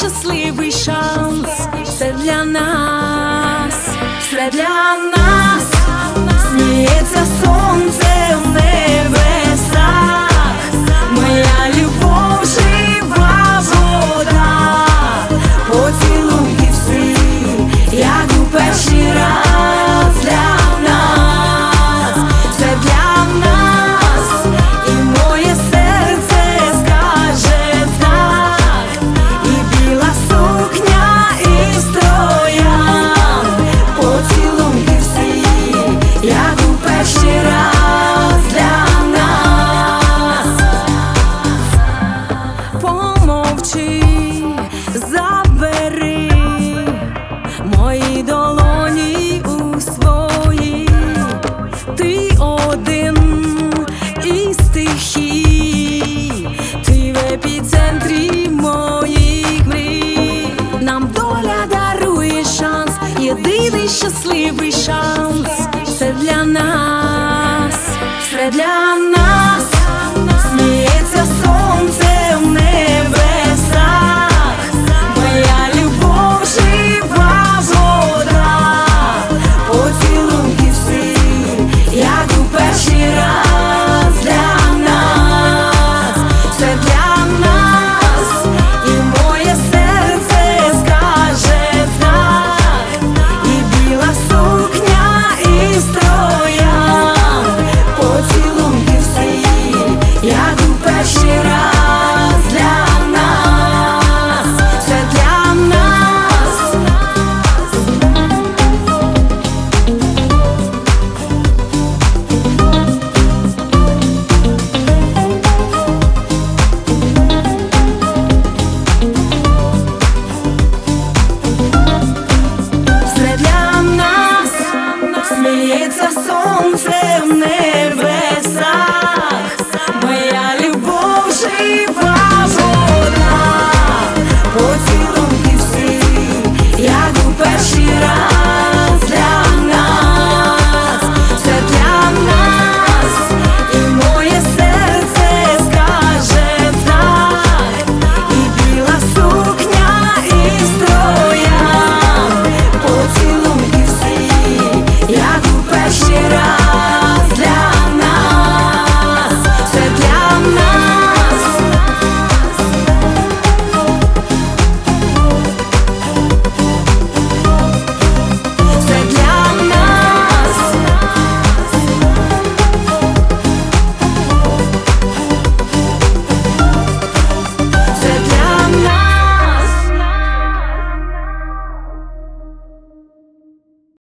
щасливий шанс. Все для нас, все для нас, сміється сонце як у перший раз для нас. Помовчи, забери мої долоні у свої, ти один із стихій, ти в епіцентрі моїх мрій. Нам доля дарує шанс, єдиний щасливий шанс нас все для.